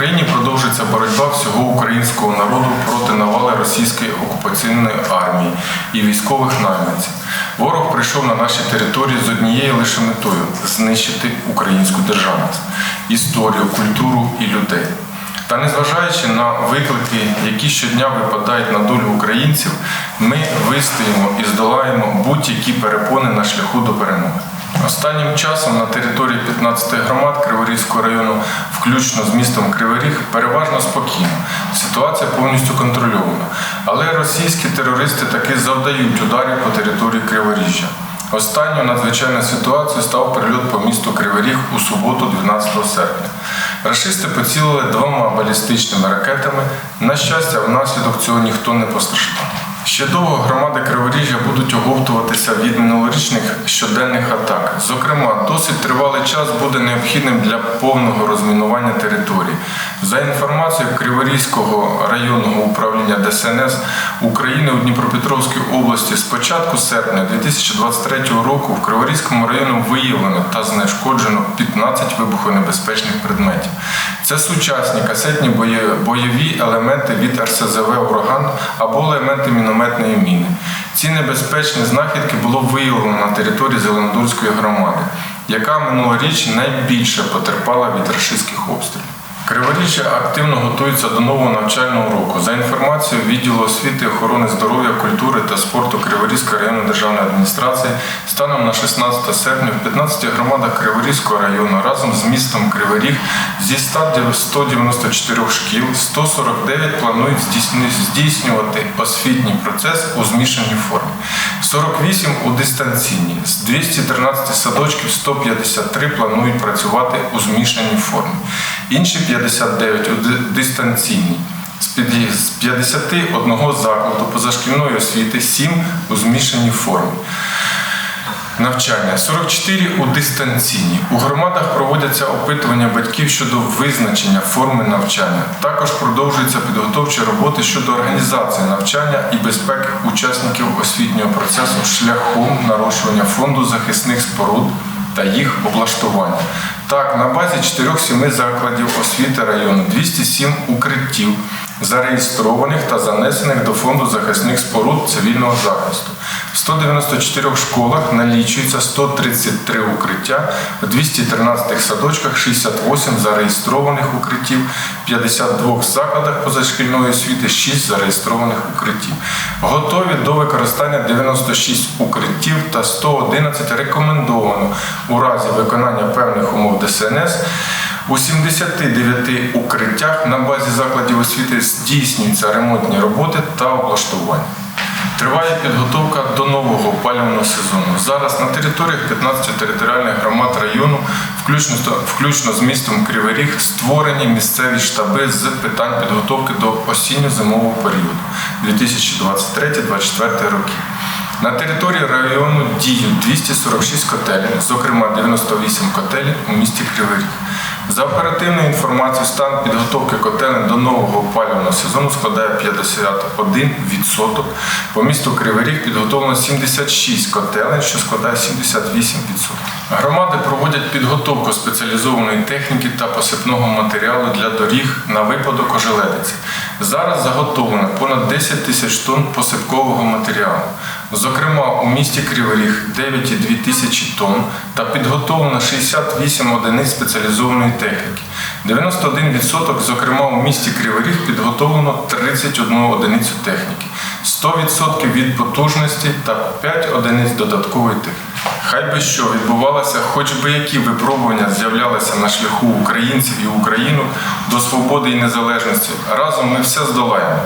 Україні продовжується боротьба всього українського народу проти навали російської окупаційної армії і військових найманців. Ворог прийшов на наші території з однією лише метою знищити українську державність, історію, культуру і людей. Та незважаючи на виклики, які щодня випадають на долю українців, ми вистоїмо і здолаємо будь-які перепони на шляху до перемоги. Останнім часом на території 15 громад Криворізького району, включно з містом Кривий Ріг, переважно спокійно. Ситуація повністю контрольована. Але російські терористи таки завдають ударів по території Криворіжжя. Останньою надзвичайною ситуацією став прильот по місту Кривий Ріг у суботу, 12 серпня. Рашисти поцілили двома балістичними ракетами. На щастя, внаслідок цього ніхто не постраждав. Ще довго громади Криворіжжя будуть оговтуватися від минулорічних щоденних атак. Зокрема, досить тривалий час буде необхідним для повного розмінування території. За інформацією Криворізького районного управління ДСНС України у Дніпропетровській області з початку серпня 2023 року в Криворізькому районі виявлено та знешкоджено 15 вибухонебезпечних предметів. Це сучасні касетні бойові елементи від РСЗВ Ураган або елементи мінометної міни. Ці небезпечні знахідки було виявлено на території Зеленодурської громади, яка минулоріч найбільше потерпала від рашистських обстрілів. Криворіжжя активно готується до нового навчального року. За інформацією відділу освіти, охорони здоров'я, культури та спорту Криворізької районної державної адміністрації станом на 16 серпня в 15 громадах Криворізького району разом з містом Кривий Ріг зі 194 шкіл 149 планують здійснювати освітній процес у змішаній формі, 48 у дистанційній, з 213 садочків 153 планують працювати у змішаній формі. Інші 59 у дистанційній. З З 51 закладу позашкільної освіти 7 у змішаній формі. Навчання 44 у дистанційній. У громадах проводяться опитування батьків щодо визначення форми навчання. Також продовжуються підготовчі роботи щодо організації навчання і безпеки учасників освітнього процесу шляхом нарощування фонду захисних споруд та їх облаштування. Так, на базі 4-7 закладів освіти району 207 укриттів, зареєстрованих та занесених до фонду захисних споруд цивільного захисту. В 194 школах налічується 133 укриття, в 213 садочках 68 зареєстрованих укриттів, в 52 закладах позашкільної освіти 6 зареєстрованих укриттів. Готові до використання 96 укриттів та 111 рекомендовано у разі виконання певних умов ДСНС. У 79 укриттях на базі закладів освіти здійснюються ремонтні роботи та облаштування. Триває підготовка до нового опалювального сезону. Зараз на територіях 15 територіальних громад району, включно, включно з містом Кривий Ріг, створені місцеві штаби з питань підготовки до осінньо-зимового періоду 2023-2024 роки. На території району діють 246 котелень, зокрема 98 котелень у місті Кривий Ріг. За оперативною інформацією, стан підготовки котелень до нового опалювального сезону складає 51%. По місту Кривий Ріг підготовлено 76 котелень, що складає 78%. Громади проводять підготовку спеціалізованої техніки та посипного матеріалу для доріг на випадок ожеледиці. Зараз заготовлено понад 10 тисяч тонн посипкового матеріалу. Зокрема, у місті Кривий Ріг 9,2 тисячі тонн та підготовлено 68 одиниць спеціалізованої техніки. 91%, зокрема, у місті Кривий Ріг підготовлено 31 одиницю техніки, 100% від потужності та 5 одиниць додаткової техніки. Хай би що відбувалося, хоч би які випробування з'являлися на шляху українців і Україну до свободи і незалежності. Разом ми все здолаємо.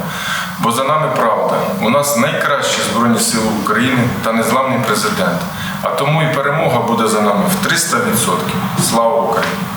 Бо за нами правда. У нас найкращі Збройні Сили України та незламний президент. А тому і перемога буде за нами в 300%. Слава Україні!